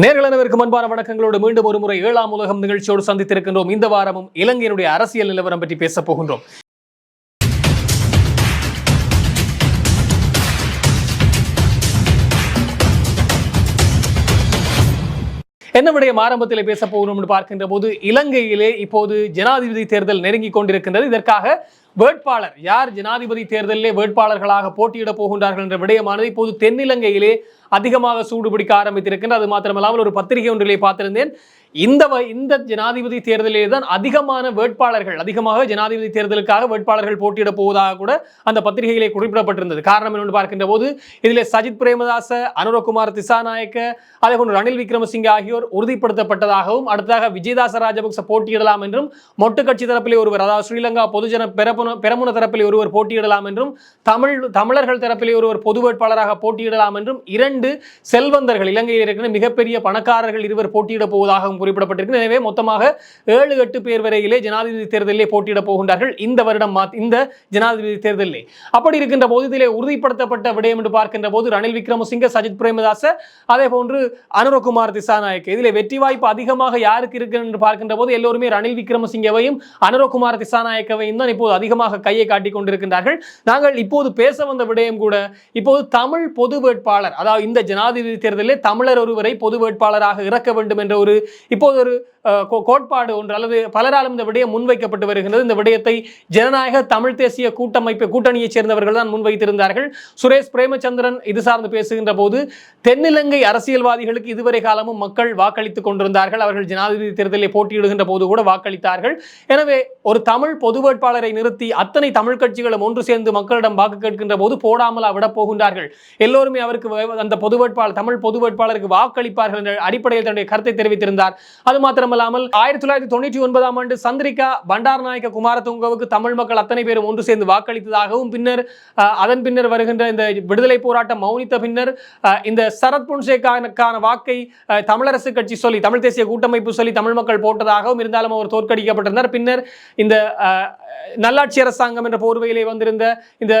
நேர்கள் அனைவருக்கும் அன்பான வணக்கங்களோடு மீண்டும் ஒரு முறை ஏழாம் உலகம் நிகழ்ச்சியோடு சந்தித்திருக்கின்றோம். இந்த வாரமும் இலங்கையினுடைய அரசியல் நிலவரம் பற்றி பேசப் போகின்றோம். என்ன விடயம் ஆரம்பத்தில் பேச போகிறோம் என்று பார்க்கின்ற போது இலங்கையிலே இப்போது ஜனாதிபதி தேர்தல் நெருங்கி கொண்டிருக்கின்றது. இதற்காக வேட்பாளர். யார் ஜனாதிபதி தேர்தலிலே வேட்பாளர்களாக போட்டியிடப் போகின்றார்கள் என்ற விடயமானது இப்போது தென்னிலங்கையிலே அதிகமாக சூடுபிடிக்க ஆரம்பித்திருக்கின்றது. அது மாத்திரமல்லாமல் ஒரு பத்திரிகை ஒன்றிலே பார்த்திருந்தேன். இந்த வ- இந்த ஜனாதிபதி தேர்தலிலே தான் அதிகமான வேட்பாளர்கள் அதிகமாக ஜனாதிபதி தேர்தலுக்காக வேட்பாளர்கள் போட்டியிட போவதாக கூட அந்த பத்திரிகையிலே குறிப்பிடப்பட்டிருந்தது. காரணம் என்னென்று பார்க்கின்ற போது இதில் சஜித் பிரேமதாச அனுரகுமார் திசாநாயக்க அதே போன்று ரணில் விக்ரமசிங்க ஆகியோர் உறுதிப்படுத்தப்பட்டதாகவும் அடுத்ததாக விஜயதாச ராஜபக்ச போட்டியிடலாம் என்றும் மொட்டு கட்சி தரப்பிலே ஒருவர் அதாவது ஸ்ரீலங்கா பொதுஜன பெரமுன பெரமுன தரப்பிலே ஒருவர் போட்டியிடலாம் என்றும் தமிழ் தமிழர்கள் தரப்பிலே ஒருவர் பொது வேட்பாளராக போட்டியிடலாம் என்றும் இரண்டு செல்வந்தர்கள் இலங்கையில் இருக்கிற மிகப்பெரிய பணக்காரர்கள் இருவர் போட்டியிட போவதாகவும் குறிப்பிடப்பட்டிருக்கு எனவே மொத்தமாக ஏழு எட்டு பேர் வரையிலே ஜனாதிபதி தேர்தலிலே போட்டியிடப் போகின்றார்கள். இந்த வருடம் இந்த ஜனாதிபதி தேர்தலிலே. அப்படி இருக்கின்ற போது இதிலே உறுதிப்படுத்தப்பட்ட விடயம் என்று பார்க்கின்ற போது ரணில் விக்ரமசிங்க சஜித் பிரேமதாச அதே போன்று அனுரகுமார் திசாநாயக் இதில் வெற்றி வாய்ப்பு அதிகமாக யாருக்கு இருக்கு என்று பார்க்கின்ற போது எல்லோருமே ரணில் விக்ரமசிங்கவையும் அனுரகுமார் திசாநாயக்கவையும் தான் இப்போது அதிகமாக கையை காட்டிக் கொண்டிருக்கின்றார்கள். நாங்கள் இப்போது பேச வந்த விடயம் கூட இப்போது தமிழ் பொது வேட்பாளர் அதாவது இந்த ஜனாதிபதி தேர்தலில் தமிழர் ஒருவரை பொது வேட்பாளராக இறக்க வேண்டும் என்ற ஒரு இப்போது ஒரு கோட்பாடு ஒன்று அல்லது பலராலும் இந்த விடயம் முன்வைக்கப்பட்டு வருகிறது இந்த விடயத்தை ஜனநாயக தமிழ் தேசிய கூட்டமைப்பு கூட்டணியைச் சேர்ந்தவர்கள் தான் முன்வைத்திருந்தார்கள். சுரேஷ் பிரேமச்சந்திரன் இது சார்ந்து பேசுகின்ற போது தென்னிலங்கை அரசியல்வாதிகளுக்கு இதுவரை காலமும் மக்கள் வாக்களித்துக் கொண்டிருந்தார்கள். அவர்கள் ஜனாதிபதி தேர்தலில் போட்டியிடுகின்ற போது கூட வாக்களித்தார்கள். எனவே ஒரு தமிழ் பொது வேட்பாளரை நிறுத்தி அத்தனை தமிழ் கட்சிகளும் ஒன்று சேர்ந்து மக்களிடம் வாக்கு கேட்கின்ற போது போடாமலா விட போகின்றார்கள். எல்லோருமே அவருக்கு அந்த பொது வேட்பாளர் தமிழ் பொது வேட்பாளருக்கு வாக்களிப்பார்கள் என்ற அடிப்படையில் தன்னுடைய கருத்தை தெரிவித்திருந்தார். அது மாத்திரம் மட்டுமல்லாமல் ஆயிரத்தி தொள்ளாயிரத்தி தொண்ணூற்றி ஒன்பதாம் ஆண்டு சந்திரிகா பண்டாரநாயக்க குமாரதுங்கவுக்கு தமிழ் மக்கள் அத்தனை பேரும் ஒன்று சேர்ந்து வாக்களித்ததாகவும் பின்னர் அதன் பின்னர் வருகின்ற இந்த விடுதலை போராட்டம் மௌனித்த பின்னர் இந்த சரத் பொன்சேகானுக்கான வாக்கை தமிழரசு கட்சி சொல்லி தமிழ் தேசிய கூட்டமைப்பு சொல்லி தமிழ் மக்கள் போட்டதாகவும் இருந்தாலும் அவர் தோற்கடிக்கப்பட்டிருந்தார். பின்னர் இந்த நல்லாட்சி அரசாங்கம் என்ற போர்வையிலே வந்திருந்த இந்த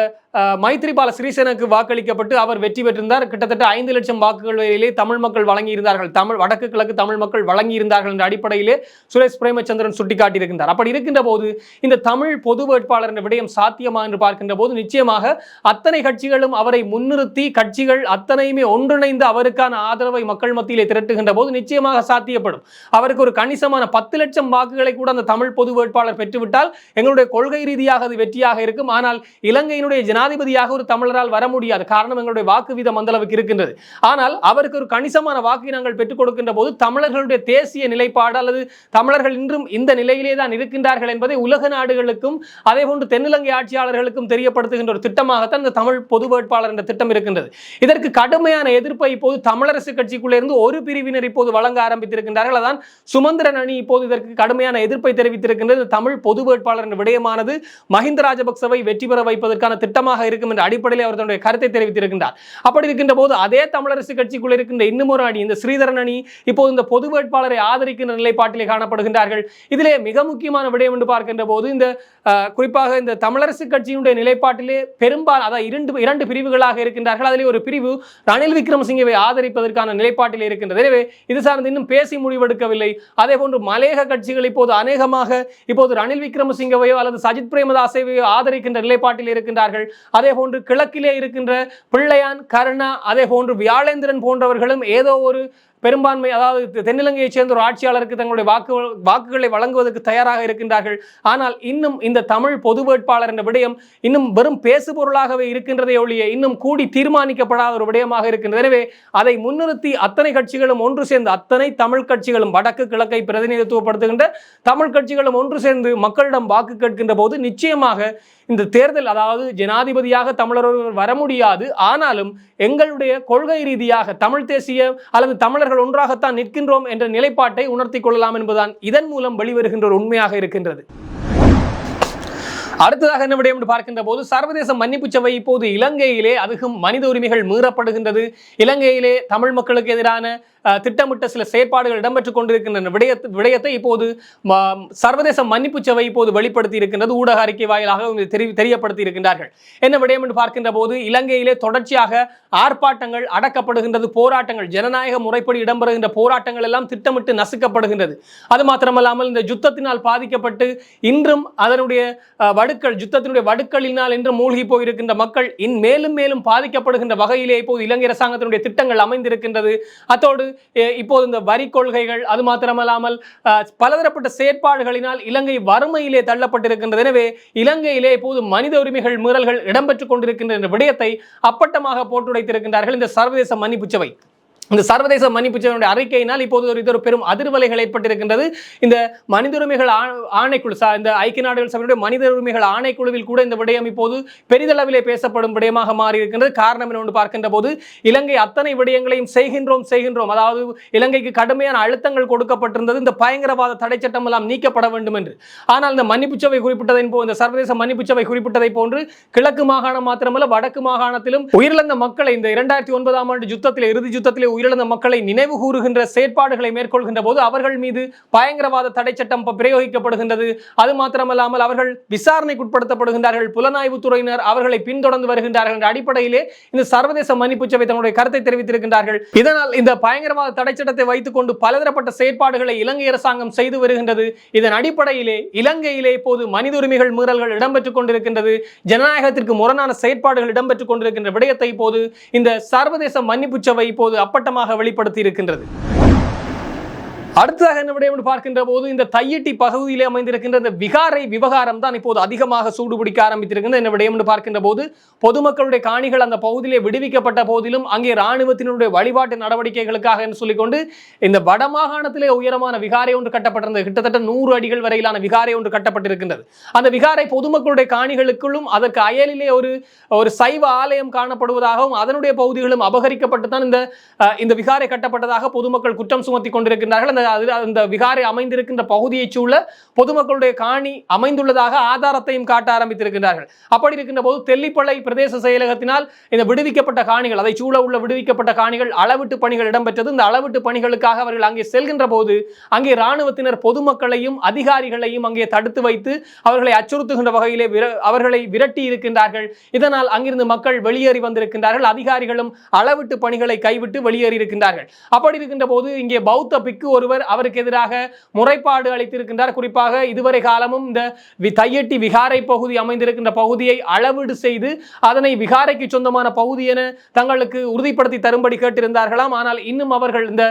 மைத்ரிபால சிறிசேனுக்கு வாக்களிக்கப்பட்டு அவர் வெற்றி பெற்றிருந்தார். கிட்டத்தட்ட ஐந்து லட்சம் வாக்குகள் வரையிலே தமிழ் மக்கள் வழங்கியிருந்தார்கள். தமிழ் வடக்கு கிழக்கு தமிழ் மக்கள் வழங்கியிருந்தார்கள் என்ற அடிப்படையிலே சுரேஷ் பிரேமச்சந்திரன் சுட்டிக்காட்டியிருக்கின்றார். அப்படி இருக்கின்ற போது இந்த தமிழ் பொது வேட்பாளர் என்ற விடயம் சாத்தியமா என்று பார்க்கின்ற போது நிச்சயமாக அத்தனை கட்சிகளும் அவரை முன்னிறுத்தி கட்சிகள் அத்தனையுமே ஒன்றிணைந்து அவருக்கான ஆதரவை மக்கள் மத்தியிலே திரட்டுகின்ற போது நிச்சயமாக சாத்தியப்படும். அவருக்கு ஒரு கணிசமான பத்து லட்சம் வாக்குகளை கூட அந்த தமிழ் பொது வேட்பாளர் பெற்றுவிட்டால் எங்களுடைய கொள்கை ரீதியாக அது வெற்றியாக இருக்கும். ஆனால் இலங்கையினுடைய ஜனாதிபதியாக ஒரு தமிழரால் வர முடியாது. காரணம் எங்களுடைய வாக்கு வீதம் அந்த அளவுக்கு இருக்கின்றது. ஆனால் அவருக்கு ஒரு கணிசமான வாக்கை நாங்கள் பெற்றுக் கொடுக்கின்ற போது தமிழர்களுடைய தேசிய நிலைப்பாடு அல்லது தமிழர்கள் இன்றும் இந்த நிலையிலே தான் இருக்கின்றார்கள் என்பதை உலக நாடுகளுக்கும் அதே போன்று தென்னிலங்கை ஆட்சியாளர்களுக்கும் தெரியப்படுத்துகின்ற ஒரு திட்டமாகத்தான் இந்த தமிழ் பொது வேட்பாளர் என்ற திட்டம் இருக்கின்றது. இதற்கு கடுமையான எதிர்ப்பை இப்போது தமிழரசு கட்சிக்குள்ளே இருந்து ஒரு பிரிவினர் இப்போது வழங்க ஆரம்பித்திருக்கின்றார்கள். அதான் சுமந்திரன் அணி இப்போது இதற்கு கடுமையான எதிர்ப்பை தெரிவித்திருக்கின்றது. தமிழ் பொது வேட்பாளர் என்ற விடயமானது மஹிந்த ராஜபக்சவை வெற்றி பெற வைப்பதற்கான திட்டமாக இருக்கும் என்ற அடிப்படையில் அவர் தன்னுடைய கருத்தை தெரிவித்திருக்கின்றார். அப்படி இருக்கின்ற போது அதே தமிழரசு கட்சிக்குள் இருக்கின்ற இன்னும் ஒரு அணி இந்த ஸ்ரீதரன் அணி இப்போது இந்த பொது வேட்பாளரை ஆதரிக்கின்ற நிலைப்பாட்டிலே காணப்படுகின்றார்கள். இதிலே மிக முக்கியமான விடயம் என்று பார்க்கின்ற போது இந்த குறிப்பாக இந்த தமிழரசு கட்சியினுடைய நிலைப்பாட்டிலே பெரும்பாலும் அதாவது இரண்டு இரண்டு பிரிவுகளாக இருக்கின்றார்கள். அதிலே ஒரு பிரிவு ரணில் விக்ரமசிங்கவை ஆதரிப்பதற்கான நிலைப்பாட்டில் இருக்கின்றது. எனவே இது சார்ந்து இன்னும் பேசி முடிவெடுக்கவில்லை. அதே போன்று மலையக கட்சிகள் இப்போது அநேகமாக இப்போது ரணில் விக்ரமசிங்கவையோ அல்லது சஜித் பிரேமதாசையோ ஆதரிக்கின்ற நிலைப்பாட்டில் இருக்கின்றார்கள். அதே போன்று கிழக்கிலே இருக்கின்ற பிள்ளையான் கருணா அதே போன்று வியாழேந்திரன் போன்றவர்களும் ஏதோ ஒரு பெரும்பான்மை அதாவது தென்னிலங்கையைச் சேர்ந்த ஒரு ஆட்சியாளருக்கு தங்களுடைய வாக்கு வாக்குகளை வழங்குவதற்கு தயாராக இருக்கின்றார்கள். ஆனால் இன்னும் இந்த தமிழ் பொது வேட்பாளர் என்ற விடயம் இன்னும் வெறும் பேசுபொருளாகவே இருக்கின்றதை ஒழிய இன்னும் கூடி தீர்மானிக்கப்படாத ஒரு விடயமாக இருக்கின்றது. எனவே அதை முன்னிறுத்தி அத்தனை கட்சிகளும் ஒன்று சேர்ந்து அத்தனை தமிழ் கட்சிகளும் வடக்கு கிழக்கை பிரதிநிதித்துவப்படுத்துகின்ற தமிழ் கட்சிகளும் ஒன்று சேர்ந்து மக்களிடம் வாக்கு கேட்கின்ற போது நிச்சயமாக இந்த தேர்தல் அதாவது ஜனாதிபதியாக தமிழர் ஒருவர் வர முடியாது. ஆனாலும் எங்களுடைய கொள்கை ரீதியாக தமிழ் தேசிய அல்லது தமிழர்கள் ஒன்றாகத்தான் நிற்கின்றோம் என்ற நிலைப்பாட்டை உணர்த்திக் கொள்ளலாம் என்பதுதான் இதன் மூலம் வெளிவருகின்ற ஒரு உண்மையாக இருக்கின்றது. அடுத்ததாக என்ன விடயம் என்று பார்க்கின்ற போது சர்வதேச மன்னிப்பு சபை இப்போது இலங்கையிலே அதிகம் மனித உரிமைகள் மீறப்படுகின்றது. இலங்கையிலே தமிழ் மக்களுக்கு எதிரான திட்டமிட்ட சில செயற்பாடுகள் இடம்பெற்றுக் கொண்டிருக்கின்றன. விடயத்தை விடயத்தை இப்போது ம- சர்வதேச மன்னிப்பு சபை இப்போது வெளிப்படுத்தி இருக்கின்றது. ஊடக அறிக்கை வாயிலாக இதை தெரி- தெரியப்படுத்தி இருக்கின்றார்கள். என்ன விடயம் என்று பார்க்கின்ற போது இலங்கையிலே தொடர்ச்சியாக ஆர்ப்பாட்டங்கள் அடக்கப்படுகின்றது போராட்டங்கள். ஜனநாயக முறைப்படி இடம்பெறுகின்ற போராட்டங்கள் எல்லாம் திட்டமிட்டு நசுக்கப்படுகின்றது. அது மாத்திரமல்லாமல் இந்த யுத்தத்தினால் பாதிக்கப்பட்டு இன்றும் அதனுடைய வடுக்கள் யுத்தத்தினுடைய வடுக்களினால் இன்று மூழ்கி போயிருக்கின்ற மக்கள் இன் மேலும் மேலும் பாதிக்கப்படுகின்ற வகையிலே இப்போது இலங்கை அரசாங்கத்தினுடைய திட்டங்கள் அமைந்திருக்கின்றது. அத்தோடு இப்போது இந்த வரி கொள்கைகள் அது மாத்திரமல்லாமல் பலதரப்பட்ட செயற்பாடுகளினால் இலங்கை வறுமையிலே தள்ளப்பட்டிருக்கின்றது. எனவே இலங்கையிலே இப்போது மனித உரிமைகள் மீறல்கள் இடம்பெற்றுக் கொண்டிருக்கின்ற விடயத்தை அப்பட்டமாக போட்டுடைத்திருக்கின்றார்கள் இந்த சர்வதேச மன்னிப்பு சபை. இந்த சர்வதேச மன்னிப்பு சபையினுடைய அறிக்கையினால் இப்போது ஒரு இது ஒரு பெரும் அதிர்வலைகள் ஏற்பட்டிருக்கின்றது. இந்த மனித உரிமைகள் ஆணைக்குழு இந்த ஐக்கிய நாடுகள் சபையுடைய மனித உரிமைகள் ஆணைக்குழுவில் கூட இந்த விடயம் இப்போது பெரிதளவிலே பேசப்படும் விடயமாக மாறி இருக்கின்றது காரணம் என்ன ஒன்று பார்க்கின்ற போது இலங்கை அத்தனை விடயங்களையும் செய்கின்றோம் செய்கின்றோம். அதாவது இலங்கைக்கு கடுமையான அழுத்தங்கள் கொடுக்கப்பட்டிருந்தது. இந்த பயங்கரவாத தடை சட்டம் எல்லாம் நீக்கப்பட வேண்டும் என்று. ஆனால் இந்த மன்னிப்பு சபை குறிப்பிட்டதை போ இந்த சர்வதேச மன்னிப்பு சபை குறிப்பிட்டதை போன்று கிழக்கு மாகாணம் மாத்திரமல்ல வடக்கு மாகாணத்திலும் உயிரிழந்த மக்களை இந்த இரண்டாயிரத்தி ஒன்பதாம் ஆண்டு யுத்தத்தில் இறுதி யுத்தத்திலே உயிரிழந்த மக்களை நினைவு கூறுகின்ற செயற்பாடுகளை மேற்கொள்கின்ற போது அவர்கள் மீது பயங்கரவாத தடை சட்டம் பிரயோகிக்கப்படுகின்றது. அது மாத்திரமல்லாமல் அவர்கள் விசாரணைக்குட்படுத்தப்படுகின்றார்கள். புலனாய்வு துறையினர் அவர்களை பின்தொடர்ந்து வருகின்றார்கள் என்ற அடிப்படையிலே இந்த சர்வதேச மன்னிப்பு சபை தன்னுடைய கருத்தை தெரிவித்திருக்கின்றார்கள். இதனால் இந்த பயங்கரவாத தடை சட்டத்தை வைத்துக்கொண்டு பலதரப்பட்ட செயற்பாடுகளை இலங்கை அரசாங்கம் செய்து வருகின்றது. இதன் அடிப்படையிலே இலங்கையிலே இப்போது மனித உரிமைகள் மீறல்கள் இடம்பெற்றுக் கொண்டிருக்கின்றது. ஜனநாயகத்திற்கு முரணான செயற்பாடுகள் இடம்பெற்றுக் கொண்டிருக்கின்ற விடயத்தை இப்போது இந்த சர்வதேச மன்னிப்பு சபை இப்போது திட்டவட்டமாக வெளிப்படுத்தி இருக்கின்றது அடுத்ததாக என்ன விடயம் என்று பார்க்கின்ற போது இந்த தையட்டி பகுதியிலே அமைந்திருக்கின்ற இந்த விகாரை விவகாரம் தான் இப்போது அதிகமாக சூடுபிடிக்க ஆரம்பித்திருக்கின்ற என்ன விடயம் என்று பார்க்கின்ற போது பொதுமக்களுடைய காணிகள் அந்த பகுதியிலே விடுவிக்கப்பட்ட போதிலும் அங்கே இராணுவத்தினுடைய வழிபாட்டு நடவடிக்கைகளுக்காக என்று சொல்லிக்கொண்டு இந்த வடமாகாணத்திலே உயரமான விகாரை ஒன்று கட்டப்பட்டிருந்தது. கிட்டத்தட்ட நூறு அடிகள் வரையிலான விகாரை ஒன்று கட்டப்பட்டிருக்கின்றது. அந்த விகாரை பொதுமக்களுடைய காணிகளுக்குள்ளும் அதற்கு அயலிலே ஒரு ஒரு சைவ ஆலயம் காணப்படுவதாகவும் அதனுடைய பகுதிகளும் அபகரிக்கப்பட்டு தான் இந்த இந்த விகாரை கட்டப்பட்டதாக பொதுமக்கள் குற்றம் சுமத்தி கொண்டிருக்கின்றார்கள். அந்த அது- அந்த விகாரை அமைந்திருக்கின்ற பகுதியைச் சூழ பொதுமக்களுடைய காணி அமைந்துள்ளதாக ஆதாரத்தையும் காட்ட ஆரம்பித்திருக்கின்றார்கள். அப்படி இருக்கின்ற போது தெல்லிப்பளை பிரதேச செயலகத்தினால் இந்த விடுவிக்கப்பட்ட காணிகள் அதை சூழ உள்ள விடுவிக்கப்பட்ட காணிகள் அளவிட்டு பணிகள் இடம்பெற்றது. இந்த அளவிட்டு பணிகளுக்காக அவர்கள் அங்கே செல்கின்ற போது அங்கே இராணுவத்தினர் பொதுமக்களையும் அதிகாரிகளையும் அங்கே தடுத்து வைத்து அவர்களை அச்சுறுத்துகின்ற வகையிலே அவர்களை விரட்டி இருக்கின்றார்கள். இதனால் அங்கிருந்து மக்கள் வெளியேறி வந்திருக்கின்றார்கள். அதிகாரிகளும் அளவிட்டு பணிகளை கைவிட்டு வெளியேறி இருக்கின்றார்கள். அப்படி இருக்கின்ற போது இங்கே பௌத்த பிக்கு ஒருவர் ஒருவர் அவருக்கு எதிராக முறைப்பாடு அளித்திருக்கின்றார். குறிப்பாக இதுவரை காலமும் இந்த தையட்டி விகாரை பகுதி அமைந்திருக்கின்ற பகுதியை அளவீடு செய்து அதனை விகாரைக்கு சொந்தமான பகுதி என தங்களுக்கு உறுதிப்படுத்தி தரும்படி கேட்டிருந்தார்களாம். ஆனால் இன்னும் அவர்கள் இந்த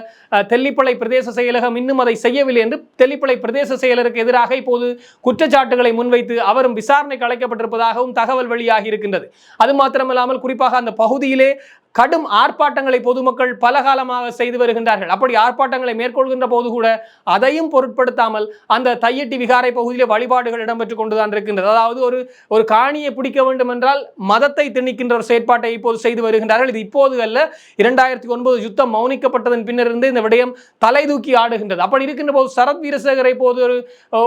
தெல்லிப்பளை பிரதேச செயலகம் இன்னும் அதை செய்யவில்லை என்று தெல்லிப்பளை பிரதேச செயலருக்கு எதிராக இப்போது குற்றச்சாட்டுகளை முன்வைத்து அவரும் விசாரணைக்கு அழைக்கப்பட்டிருப்பதாகவும் தகவல் வெளியாகி இருக்கின்றது. அது மாத்திரமல்லாமல் குறிப்பாக அந்த பகுதியிலே கடும் ஆர்ப்பாட்டங்களை பொதுமக்கள் பல காலமாக செய்து வருகின்றார்கள். அப்படி ஆர்ப்பாட்டங்களை மேற்கொள்கின்ற போது கூட அதையும் பொருட்படுத்தாமல் அந்த தையட்டி விகாரை பகுதியில் வழிபாடுகள் இடம்பெற்றுக் கொண்டுதான் இருக்கின்றது. அதாவது ஒரு ஒரு காணியை பிடிக்க வேண்டும் என்றால் மதத்தை திணிக்கின்ற ஒரு செயற்பாட்டை இப்போது செய்து வருகின்றார்கள். இது இப்போது அல்ல இரண்டாயிரத்தி ஒன்பது யுத்தம் மௌனிக்கப்பட்டதன் பின்னர் இருந்து இந்த விடயம் தலை தூக்கி ஆடுகின்றது. அப்படி இருக்கின்ற போது சரத் வீரசேகரை போது ஒரு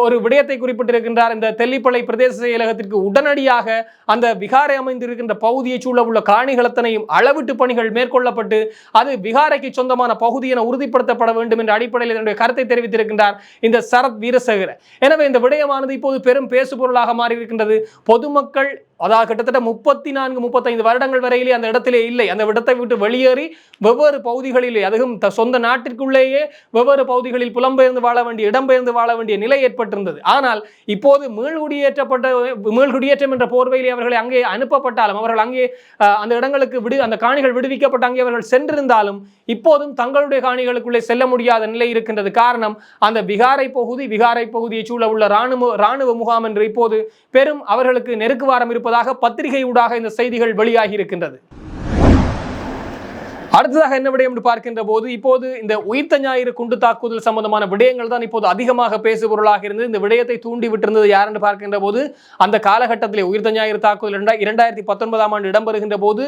ஒரு விடயத்தை குறிப்பிட்டிருக்கின்றார். இந்த தெல்லிப்பளை பிரதேச செயலகத்திற்கு உடனடியாக அந்த விகாரை அமைந்திருக்கின்ற பகுதியை சூழ உள்ள காணிகளத்தனையும் அளவிட்டு பணிகள் மேற்கொள்ளப்பட்டு அது விகாரைக்கு சொந்தமான பகுதி என உறுதிப்படுத்தப்பட வேண்டும் என்ற அடிப்படையில் என்னுடைய கருத்தை தெரிவித்திருக்கின்றார் இந்த சரத் வீரசேகர. எனவே இந்த விடயமானது இப்போது பெரும் பேசுபொருளாக மாறி இருக்கின்றது பொதுமக்கள் அதாவது கிட்டத்தட்ட முப்பத்தி நான்கு முப்பத்தைந்து வருடங்கள் வரையிலே அந்த இடத்திலே இல்லை. அந்த இடத்தை விட்டு வெளியேறி வெவ்வேறு பகுதிகளிலே அதுவும் த- சொந்த நாட்டிற்குள்ளேயே வெவ்வேறு பகுதிகளில் புலம்பெயர்ந்து வாழ வேண்டிய இடம்பெயர்ந்து வாழ வேண்டிய நிலை ஏற்பட்டிருந்தது. ஆனால் இப்போது மீள்குடியேற்றப்பட்ட மீள்குடியேற்றம் என்ற போர்வையிலே அவர்களை அங்கே அனுப்பப்பட்டாலும் அவர்கள் அங்கே அந்த இடங்களுக்கு விடு அந்த காணிகள் விடுவிக்கப்பட்ட அங்கே அவர்கள் சென்றிருந்தாலும் இப்போதும் தங்களுடைய காணிகளுக்குள்ளே செல்ல முடியாத நிலை இருக்கின்றது. காரணம் அந்த விகாரை பகுதி விகாரை பகுதியை சூழ உள்ள ராணுவ ராணுவ முகாம் என்று இப்போது பெரும் அவர்களுக்கு நெருக்குவாரம் இருப்பதாக பத்திரிகை ஊடாக இந்த செய்திகள் வெளியாகி இருக்கின்றது. அடுத்ததாக என்ன விடயம் என்று பார்க்கின்ற போது இப்போது இந்த உயிர்த்த ஞாயிறு குண்டு தாக்குதல் சம்பந்தமான விடயங்கள் தான் இப்போது அதிகமாக பேசுபொருளாக இருந்தது. இந்த விடயத்தை தூண்டி விட்டிருந்தது யார் என்று பார்க்கின்ற போது அந்த காலகட்டத்திலே உயிர்த்த ஞாயிறு தாக்குதல் இரண்டாயிரத்தி பத்தொன்பதாம் ஆண்டு இடம்பெறுகின்ற போது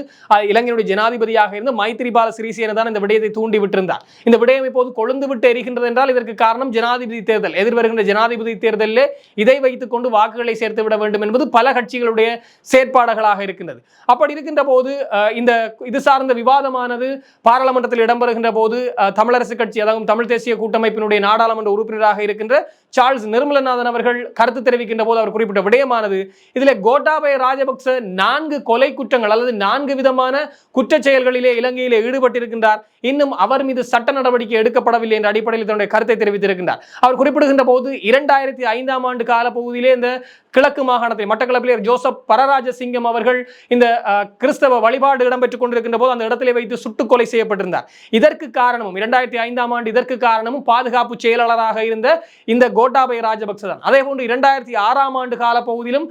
இலங்கையுடைய இலங்கையினுடைய ஜனாதிபதியாக இருந்த மைத்திரிபால சிறிசேன தான் இந்த விடயத்தை தூண்டி விட்டிருந்தார். இந்த விடயம் இப்போது கொழுந்து விட்டு எரிகின்றது என்றால் இதற்கு காரணம் ஜனாதிபதி தேர்தல். எதிர்வருகின்ற ஜனாதிபதி தேர்தலில் இதை வைத்துக் கொண்டு வாக்குகளை சேர்த்து விட வேண்டும் என்பது பல கட்சிகளுடைய செயற்பாடுகளாக இருக்கின்றது. அப்படி இருக்கின்ற போது இந்த இது சார்ந்த விவாதமானது பாராளுமன்றத்தில் இடம்பெறுகின்ற போது தமிழரசு கட்சி அதாவது தமிழ் தேசிய கூட்டமைப்பினுடைய நாடாளுமன்ற உறுப்பினராக இருக்கின்ற சார்ல்ஸ் நிர்மலநாதன் அவர்கள் கருத்து தெரிவிக்கின்ற போது அவர் குறிப்பிட்ட விடயமானது இதில் கோட்டாபய ராஜபக்ச நான்கு கொலை குற்றங்கள் அல்லது நான்கு விதமான குற்ற செயல்களிலே இலங்கையிலே ஈடுபட்டிருக்கின்றார். இன்னும் அவர் மீது சட்ட நடவடிக்கை எடுக்கப்படவில்லை என்ற அடிப்படையில் தன்னுடைய கருத்தை தெரிவித்திருக்கின்றார். அவர் குறிப்பிடுகின்ற போது இரண்டாயிரத்தி ஐந்தாம் ஆண்டு கால பகுதியிலே இந்த கிழக்கு மாகாணத்தில் மட்டக்களப்பிலே ஜோசப் பரராஜசிங்கம் அவர்கள் இந்த கிறிஸ்தவ வழிபாடு இடம்பெற்றுக் கொண்டிருக்கின்ற போது அந்த இடத்திலே வைத்து சுட்டுக் கொலை செய்யப்பட்டிருந்தார். இதற்கு காரணமும் இரண்டாயிரத்தி ஐந்தாம் ஆண்டு இதற்கு காரணமும் பாதுகாப்பு செயலாளராக இருந்த இந்த கோட்டாபய ராஜபக்ச தான் அதே போன்று இரண்டாயிரத்தி ஆறாம் ஆண்டு கால பகுதியிலும்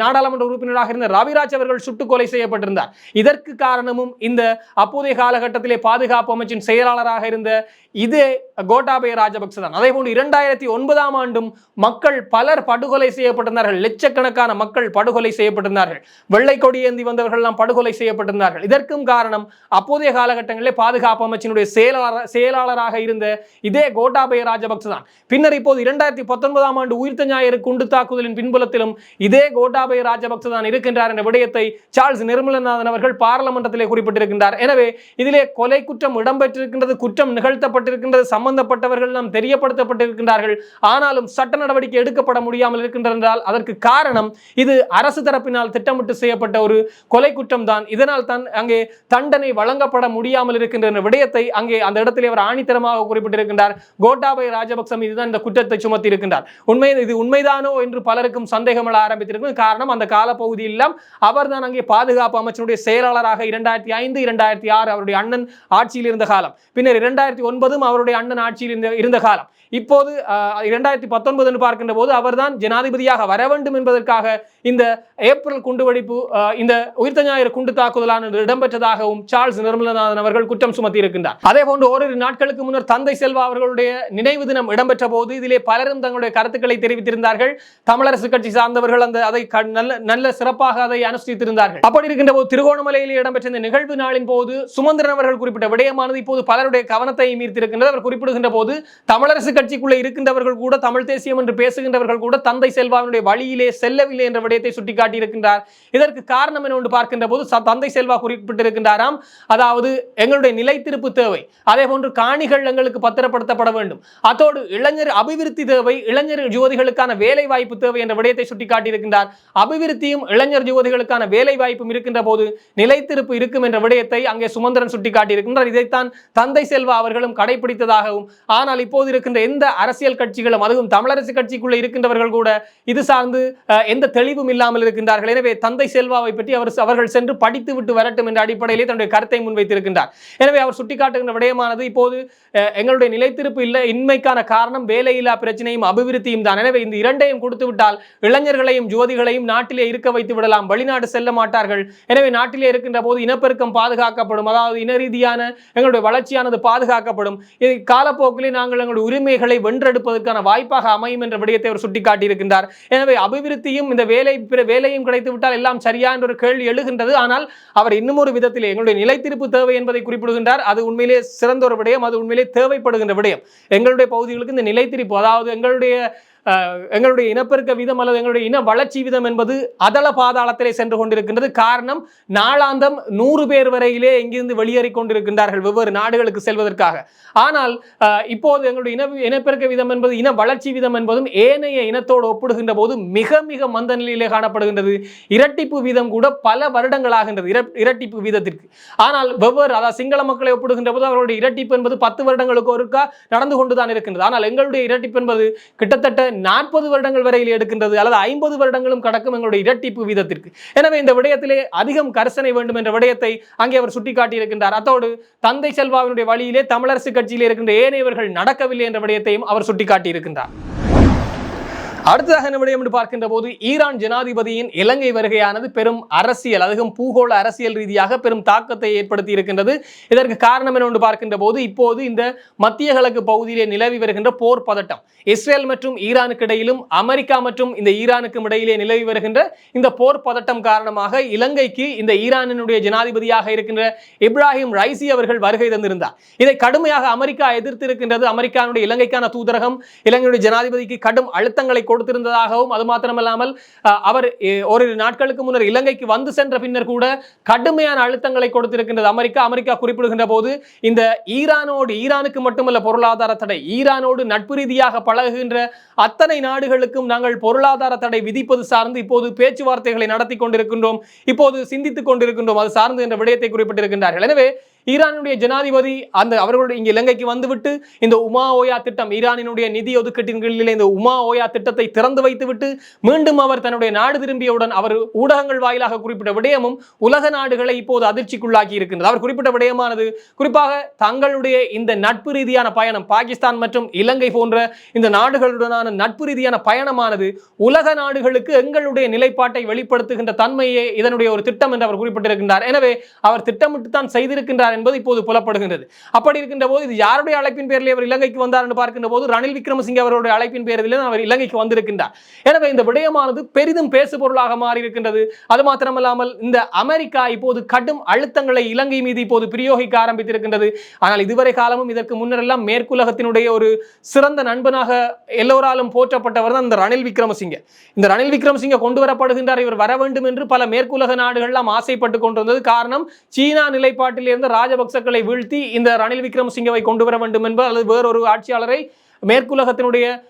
நாடாளுமன்ற உறுப்பினராக இருந்த ரவிராஜ் அவர்கள் சுட்டுக் கொலை செய்யப்பட்டிருந்தார். இதற்கு காரணமும் இந்த அப்போதைய காலகட்டத்திலே பாதுகாப்பு அமைச்சின் செயலாளராக இருந்த இதே கோட்டாபய ராஜபக்ச தான் அதே போன்று இரண்டாயிரத்தி ஒன்பதாம் ஆண்டும் மக்கள் பலர் படுகொலை செய்யப்பட்டிருந்தார்கள். லட்சக்கணக்கான மக்கள் படுகொலை செய்யப்பட்டிருந்தார்கள். வெள்ளை கொடி ஏந்தி வந்தவர்கள் எல்லாம் படுகொலை செய்யப்பட்டிருந்தார்கள். இதற்கும் காரணம் அப்போதைய காலகட்டங்களிலே பாதுகாப்பு அமைச்சினுடைய செயலாளர் செயலாளராக இருந்த இதே கோட்டாபய ராஜபக்ச தான் பின்னர் இப்போது இரண்டாயிரத்தி பத்தொன்பதாம் ஆண்டு உயிர்த்த ஞாயிறு குண்டு தாக்குதலின் பின்புலத்திலும் இதே கோட்டாபய ராஜபக்ச தான் இருக்கின்றார் என்ற விடயத்தை சார்ல்ஸ் நிர்மலநாதன் அவர்கள் பாராளுமன்றத்திலே குறிப்பிட்டிருக்கின்றார். எனவே இதிலே கொலை குற்றம் இடம்பெற்றிருக்கின்றது குற்றம் நிகழ்த்தப்பட்டிருக்கின்றது சம்பந்தப்பட்டவர்கள் நாம் தெரியப்படுத்தப்பட்டிருக்கின்றார்கள். ஆனாலும் சட்ட நடவடிக்கை எடுக்கப்பட முடியாமல் இருக்கின்றது அதற்கு காரணம் இது அரசு தரப்பினால் திட்டமிட்டு செய்யப்பட்ட ஒரு கொலை குற்றம் தான். இதனால் தான் அங்கே தண்டனை வழங்கப்பட முடியாமல் இருக்கின்ற விடயத்தை அங்கே அந்த இடத்திலே அவர் ஆணித்தரமாக குறிப்பிட்டிருக்கின்றார். கோட்டாபய ராஜபக்ச மீதுதான் இந்த குற்றத்தை சுமத்தி இருக்கின்றார் உண்மை இது உண்மைதானோ என்று பலருக்கும் சந்தேகம் எழ ஆரம்பித்திருக்கும். காரணம் அந்த காலப்பகுதியெல்லாம் அவர் தான் அங்கே பாதுகாப்பு அமைச்சருடைய செயலாளராக இரண்டாயிரத்தி ஐந்து இரண்டாயிரத்தி ஆறு அவருடைய அண்ணன் ஆட்சியில் இருந்த காலம். பின்னர் இரண்டாயிரத்தி ஒன்பதும் அவருடைய அண்ணன் ஆட்சியில் இருந்த இருந்த காலம். இப்போது இரண்டாயிரத்தி பத்தொன்பது என்று பார்க்கின்ற போது அவர்தான் ஜனாதிபதியாக வர வேண்டும் என்பதற்காக இந்த ஏப்ரல் குண்டுவெடிப்பு அஹ், இந்த உயிர்த்த ஞாயிறு குண்டு தாக்குதலானது இடம்பெற்றதாகவும் சார்ல்ஸ் நிர்மலநாதன் அவர்கள் குற்றம் சுமத்தி இருக்கின்றார் அதே போன்று ஓரிரு நாட்களுக்கு முன்னர் தந்தை செல்வா அவர்களுடைய நினைவு தினம் இடம்பெற்ற போது இதிலே பலரும் தங்களுடைய கருத்துக்களை தெரிவித்திருந்தார்கள். தமிழரசு கட்சி சார்ந்தவர்கள் அந்த அதை நல்ல நல்ல சிறப்பாக அதை அனுஷ்டித்திருந்தார்கள். அப்படி இருக்கின்ற போது திருகோணமலையில் இடம்பெற்ற இந்த நிகழ்வு நாளின் போது சுமந்திரன் அவர்கள் குறிப்பிட்ட விடயமானது இப்போது பலருடைய கவனத்தை மீர்த்திருக்கின்றது அவர் குறிப்பிடுகின்ற போது தமிழரசு கட்சிக்குள்ளே இருக்கின்றவர்கள் கூட தமிழ் தேசியம் என்று பேசுகின்றவர்கள் கூட தந்தை செல்வாவினுடைய வழியிலே செல்லவில்லை என்ற விடயத்தை சுட்டிக்காட்டியிருக்கின்றார். இதற்கு காரணம் என்ன என்று பார்க்கின்ற போது தந்தை செல்வா குறிப்பிட்டிருக்கின்றாராம். அதாவது எங்களுடைய நிலைத்திருப்பு தேவை. அதே போன்று காணிகள் எங்களுக்கு பத்திரப்படுத்தப்பட வேண்டும். அதோடு இளைஞர் அபிவிருத்தி அபிவிருத்தி தேவை இளைஞர் யுவதிகளுக்கான வேலை வாய்ப்பு தேவை என்ற விடயத்தை சுட்டிக்காட்டியிருக்கின்றார். அபிவிருத்தியும் இளைஞர் யுவதிகளுக்கான வேலை வாய்ப்பும் இருக்கின்ற போது நிலைத்திருப்பு இருக்கும் என்ற விடயத்தை அங்கே சுமந்திரன் சுட்டிக்காட்டியிருக்கின்றார். இதைத்தான் தந்தை செல்வா அவர்களும் கடைபிடித்ததாகவும் ஆனால் இப்போது இருக்கின்ற எந்த அரசியல் கட்சிகளும் அதுவும் தமிழரசு கட்சிக்குள்ள இருக்கின்றவர்கள் கூட இது சார்ந்து எந்த தெளிவும் இல்லாமல் இருக்கின்றார்கள். எனவே தந்தை செல்வாவை பற்றி அவர் அவர்கள் சென்று படித்து விட்டு வரட்டும் என்ற அடிப்படையிலே தன்னுடைய கருத்தை முன்வைத்திருக்கின்றார். எனவே அவர் சுட்டிக்காட்டுகின்ற விடயமானது இப்போது எங்களுடைய நிலைத்திருப்பு இல்லை இன்மைக்கான காரணம் வேலையில்லா பிரச்சனையும் அபிவிருத்தியும் தான். எனவே இந்த இரண்டையும் கொடுத்து விட்டால் இளைஞர்களையும் ஜோதிகளையும் நாட்டிலே இருக்க வைத்து விடலாம். வெளிநாடு செல்ல மாட்டார்கள். எனவே நாட்டிலே இருக்கின்ற போது இனப்பெருக்கம் பாதுகாக்கப்படும். அதாவது இன ரீதியான எங்களுடைய வளர்ச்சியானது பாதுகாக்கப்படும். இது காலப்போக்கிலே நாங்கள் எங்களுடைய உரிமைகளை வென்றெடுப்பதற்கான வாய்ப்பாக அமையும் என்ற விடயத்தை அவர் சுட்டிக்காட்டியிருக்கின்றார். எனவே அபிவிருத்தியும் இந்த வேலை பிற வேலையும் கிடைத்து விட்டால் எல்லாம் சரியா என்ற ஒரு கேள்வி எழுகின்றது. ஆனால் அவர் இன்னும் ஒரு விதத்திலே எங்களுடைய நிலைத்திருப்பு தேவை என்பதை குறிப்பிடுகின்றார். அது உண்மையிலே சிறந்த ஒரு விடயம் அது உண்மையிலே தேவைப்படுகின்ற விடயம். எங்களுடைய பகுதிகளுக்கு இந்த நிலைத்திருப்பு அதாவது எங்களுடைய எங்களுடைய இனப்பெருக்க வீதம் அல்லது எங்களுடைய இன வளர்ச்சி வீதம் என்பது அதள பாதாளத்திலே சென்று கொண்டிருக்கின்றது. காரணம் நாளாந்தம் நூறு பேர் வரையிலே இங்கிருந்து வெளியேறி கொண்டிருக்கின்றார்கள் வெவ்வேறு நாடுகளுக்கு செல்வதற்காக. ஆனால் இப்போது எங்களுடைய இன இனப்பெருக்க வீதம் என்பது இன வளர்ச்சி வீதம் என்பதும் ஏனைய இனத்தோடு ஒப்பிடுகின்ற போது மிக மிக மந்த நிலையிலே காணப்படுகின்றது. இரட்டிப்பு வீதம் கூட பல வருடங்களாகின்றது இர- இரட்டிப்பு வீதத்திற்கு. ஆனால் வெவ்வேறு அதாவது சிங்கள மக்களை ஒப்பிடுகின்ற போது அவர்களுடைய இரட்டிப்பு என்பது பத்து வருடங்களுக்கு ஒருக்கா நடந்து கொண்டுதான் இருக்கின்றது. ஆனால் எங்களுடைய இரட்டிப்பு என்பது கிட்டத்தட்ட நாற்பது வருடங்கள் வரையில் எடுக்கின்றது அல்லது ஐம்பது வருடங்களும் கடக்கும் எங்களுடைய இரட்டிப்பு வீதத்திற்கு. எனவே இந்த விடயத்திலே அதிகம் கரிசனை வேண்டும் என்ற விடயத்தை அங்கே அவர் சுட்டிக்காட்டியிருக்கின்றார். அத்தோடு தந்தை செல்வாவினுடைய வழியிலே தமிழரசு கட்சியிலே இருக்கின்ற ஏனையவர்கள் நடக்கவில்லை என்ற விடயத்தையும் அவர் சுட்டிக்காட்டியிருக்கின்றார். அடுத்ததாக என்ன என்று பார்க்கின்ற போது ஈரான் ஜனாதிபதியின் இலங்கை வருகையானது பெரும் அரசியல் அதுவும் பூகோள அரசியல் ரீதியாக பெரும் தாக்கத்தை ஏற்படுத்தி இருக்கின்றது. இதற்கு காரணம் என்ன என்று பார்க்கின்ற போது இப்போது இந்த மத்திய கிழக்கு பகுதியிலே நிலவி வருகின்ற போர் பதட்டம் இஸ்ரேல் மற்றும் ஈரானுக்கு இடையிலும் அமெரிக்கா மற்றும் இந்த ஈரானுக்கும் இடையிலே நிலவி வருகின்ற இந்த போர் பதட்டம் காரணமாக இலங்கைக்கு இந்த ஈரானினுடைய ஜனாதிபதியாக இருக்கின்ற இப்ராஹிம் ரைசி அவர்கள் வருகை தந்திருந்தார். இதை கடுமையாக அமெரிக்கா எதிர்த்து இருக்கின்றது. அமெரிக்காவுடைய இலங்கைக்கான தூதரகம் இலங்கையுடைய ஜனாதிபதிக்கு கடும் அழுத்தங்களை கொடு கொடுத்திருந்ததாகவும் அது மாத்திரமல்லாமல் அவர் ஓரிரு நாட்களுக்கு முன்னர் இலங்கைக்கு வந்து சென்ற பின்னர் கூட கடுமையான அழுத்தங்களை கொடுத்திருக்கின்றது அமெரிக்கா. அமெரிக்கா குறிப்பிடுகின்ற போது இந்த ஈரானோடு ஈரானுக்கு மட்டுமல்ல பொருளாதார தடை ஈரானோடு நட்பு ரீதியாக பழகுகின்ற அத்தனை நாடுகளுக்கும் நாங்கள் பொருளாதார தடை விதிப்பது சார்ந்து இப்போது பேச்சுவார்த்தைகளை நடத்தி கொண்டிருக்கின்றோம் இப்போது சிந்தித்துக் கொண்டிருக்கின்றோம் அது சார்ந்து என்ற விடயத்தை குறிப்பிட்டிருக்கின்றார்கள். எனவே ஈரானுடைய ஜனாதிபதி அந்த அவர்களுடைய இங்கே இலங்கைக்கு வந்துவிட்டு இந்த உமா ஓயா திட்டம் ஈரானினுடைய நிதி ஒதுக்கீட்டின் இந்த உமா ஓயா திட்டத்தை திறந்து வைத்துவிட்டு மீண்டும் அவர் தன்னுடைய நாடு திரும்பியவுடன் அவர் ஊடகங்கள் வாயிலாக குறிப்பிட்ட விடயமும் உலக நாடுகளை இப்போது அதிர்ச்சிக்குள்ளாக்கி இருக்கின்றது. அவர் குறிப்பிட்ட விடயமானது குறிப்பாக தங்களுடைய இந்த நட்பு ரீதியான பயணம் பாகிஸ்தான் மற்றும் இலங்கை போன்ற இந்த நாடுகளுடனான நட்பு ரீதியான பயணமானது உலக நாடுகளுக்கு எங்களுடைய நிலைப்பாட்டை வெளிப்படுத்துகின்ற தன்மையே இதனுடைய ஒரு திட்டம் என்று அவர் குறிப்பிட்டிருக்கின்றார். எனவே அவர் திட்டமிட்டு தான் செய்திருக்கின்றார் என்பது இப்போது புலப்படுகின்றது. அப்படி இருக்கின்ற போது இது யாருடைய அழைப்பின் பேரில் அவர் இலங்கைக்கு வந்தார் என்று பார்க்கின்ற போது ரணில் விக்ரமசிங்கே அவருடைய அழைப்பின் பேரில் அவர் இலங்கைக்கு வந்திருக்கின்றார். எனவே இந்த விடயமானது பெரிதும் பேசு பொருளாக மாறி இருக்கின்றது அது மாத்திரமல்லாமல் இந்த அமெரிக்கா இப்போது கடும் அழுத்தங்களை இலங்கை மீது இப்போது பிரயோகிக்க ஆரம்பித்திருக்கின்றது. ஆனால் இதுவரை காலமும் இதற்கு முன்னரெல்லாம் மேற்குலகத்தினுடைய ஒரு சிறந்த நண்பனாக எல்லோராலும் போற்றப்பட்டவர் தான் இந்த ரணில் விக்ரமசிங்கே. இந்த ரணில் விக்ரமசிங்கே கொண்டு வரப்படுகின்றார் இவர் வர வேண்டும் என்று பல மேற்குலக நாடுகள்லாம் ஆசைப்பட்டு கொண்டிருந்தது. காரணம் சீனா நிலைப்பாட்டில் இருந்து ராஜபக்சக்களை வீழ்த்தி இந்த ரணில் விக்ரமசிங்கவை கொண்டு வர வேண்டும் என்பது அல்லது வேறொரு ஆட்சியாளரை மேற்குலகத்தினுடைய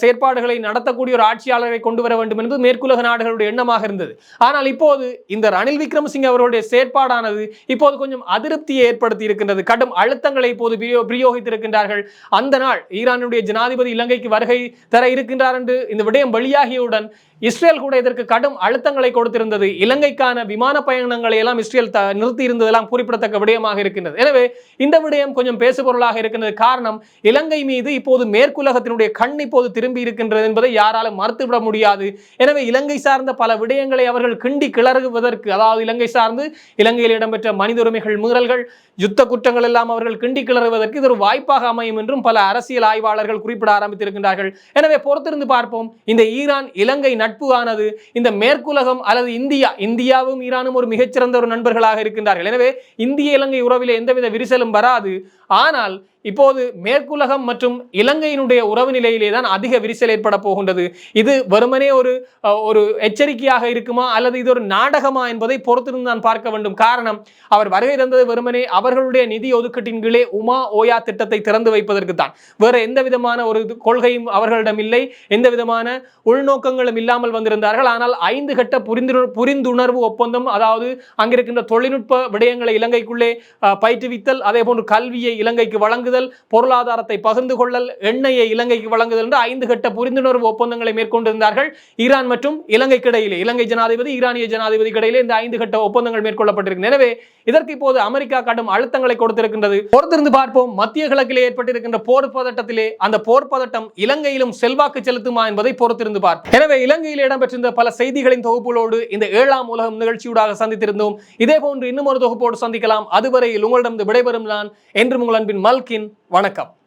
செயற்பாடுகளை நடத்தக்கூடிய ஒரு ஆட்சியாளரை கொண்டு வர வேண்டும் என்பது மேற்குலக நாடுகளுடைய எண்ணமாக இருந்தது. ஆனால் இப்போது இந்த ரணில் விக்ரமசிங்க அவர்களுடைய செயற்பாடானது இப்போது கொஞ்சம் அதிருப்தியை ஏற்படுத்தி இருக்கின்றது. கடும் அழுத்தங்களை இப்போது பிரயோ- பிரயோகித்திருக்கின்றார்கள். அந்த நாள் ஈரானுடைய ஜனாதிபதி இலங்கைக்கு வருகை தர இருக்கின்றார் என்று இந்த விடயம் வெளியாகியவுடன் இஸ்ரேல் கூட இதற்கு கடும் அழுத்தங்களை கொடுத்திருந்தது. இலங்கைக்கான விமான பயணங்களை எல்லாம் இஸ்ரேல் நிறுத்தி இருந்ததெல்லாம் குறிப்பிடத்தக்க விடயமாக இருக்கின்றது. எனவே இந்த விடயம் கொஞ்சம் பேசுபொருளாக இருக்கின்றது. காரணம் இலங்கை மீது இப்போது மேற்குலகத்தினுடைய கண் இப்போது திரும்பி இருக்கின்றது என்பதை யாராலும் மறுத்துவிட முடியாது. எனவே இலங்கை சார்ந்த பல விடயங்களை அவர்கள் கிண்டி கிளறுவதற்கு அதாவது இலங்கை சார்ந்து இலங்கையில் இடம்பெற்ற மனித உரிமைகள் மீறல்கள் யுத்த குற்றங்கள் எல்லாம் அவர்கள் கிண்டி கிளறுவதற்கு இது ஒரு வாய்ப்பாக அமையும் என்றும் பல அரசியல் ஆய்வாளர்கள் குறிப்பிட ஆரம்பித்திருக்கின்றார்கள். எனவே பொறுத்திருந்து பார்ப்போம். இந்த ஈரான் இலங்கை நட்பு ஆனது இந்த மேற்குலகம் அல்லது இந்தியா இந்தியாவும் ஈரானும் ஒரு மிகச்சிறந்த ஒரு நண்பர்களாக இருக்கின்றார்கள். எனவே இந்திய இலங்கை உறவிலே எந்தவித விரிசலும் வராது. ஆனால் இப்போது மேற்குலகம் மற்றும் இலங்கையினுடைய உறவு நிலையிலே தான் அதிக விரிசல் ஏற்பட போகின்றது. இது வெறுமனே ஒரு ஒரு எச்சரிக்கையாக இருக்குமா? அல்லது இது ஒரு நாடகமா என்பதை பொறுத்திருந்து நான் பார்க்க வேண்டும். காரணம் அவர் வருகை தந்தது வெறுமனே அவர்களுடைய நிதி ஒதுக்கீட்டின் கீழே உமா ஓயா திட்டத்தை திறந்து வைப்பதற்கு தான். வேற எந்த விதமான ஒரு இது- கொள்கையும் அவர்களிடம் இல்லை. எந்த விதமான உள்நோக்கங்களும் இல்லாமல் வந்திருந்தார்கள். ஆனால் ஐந்து கட்ட புரிந்து புரிந்துணர்வு ஒப்பந்தம் அதாவது அங்கிருக்கின்ற தொழில்நுட்ப விடயங்களை இலங்கைக்குள்ளே பயிற்றுவித்தல் அதே போன்று கல்வியை இலங்கைக்கு வழங்குதல் பொருளாதாரத்தை பகிர்ந்து கொள்ளல் எண்ணெயை இலங்கைக்கு வழங்குதல் என்று ஐந்து கட்ட புரிந்துணர்வு ஒப்பந்தங்களை மேற்கொண்டிருந்தார்கள். ஈரான் மற்றும் இலங்கைக்கு இடையிலே இலங்கை ஜனாதிபதி ஈரானிய ஜனாதிபதி இடையிலே இந்த ஐந்து கட்ட ஒப்பந்தங்கள் மேற்கொள்ளப்பட்டிருக்கிறது. எனவே இதற்கு இப்போது அமெரிக்கா கடும் அழுத்தங்களை கொடுத்திருக்கின்றது. பொறுத்திருந்து பார்ப்போம் மத்திய கிழக்கிலே ஏற்பட்டிருக்கின்ற போர் பதட்டத்திலே அந்த போர் பதட்டம் இலங்கையிலும் செல்வாக்கு செலுத்துமா என்பதை பொறுத்திருந்து பார்ப்போம். எனவே இலங்கையில் இடம்பெற்றிருந்த பல செய்திகளின் தொகுப்புகளோடு இந்த ஏழாம் உலகம் நிகழ்ச்சியூடாக சந்தித்திருந்தோம். இதே போன்று இன்னும் ஒரு தொகுப்போடு சந்திக்கலாம். அதுவரையில் உங்களிடம் விடைபெறும் நான் என்று உங்கள் அன்பின் மல்கின். வணக்கம்.